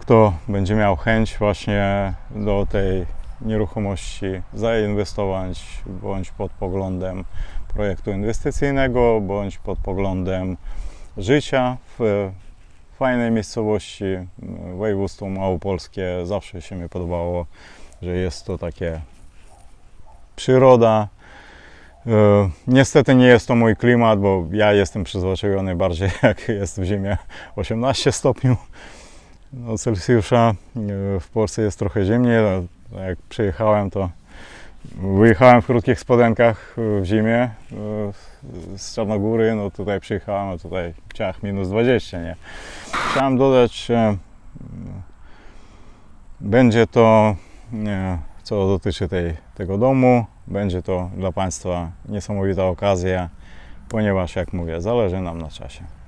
kto będzie miał chęć właśnie do tej nieruchomości zainwestować, bądź pod poglądem projektu inwestycyjnego, bądź pod poglądem życia w fajnej miejscowości. Województwo małopolskie zawsze się mi podobało, że jest to takie przyroda. E, Niestety nie jest to mój klimat, bo ja jestem przyzwyczajony bardziej jak jest w zimie 18 stopni no, Celsjusza. E, W Polsce jest trochę zimniej. Jak przyjechałem, to wyjechałem w krótkich spodenkach e, w zimie e, z Czarnogóry. No tutaj przyjechałem, a tutaj ciach minus 20, nie? Chciałem dodać, że będzie to, nie, co dotyczy tej, tego domu, będzie to dla Państwa niesamowita okazja, ponieważ, jak mówię, zależy nam na czasie.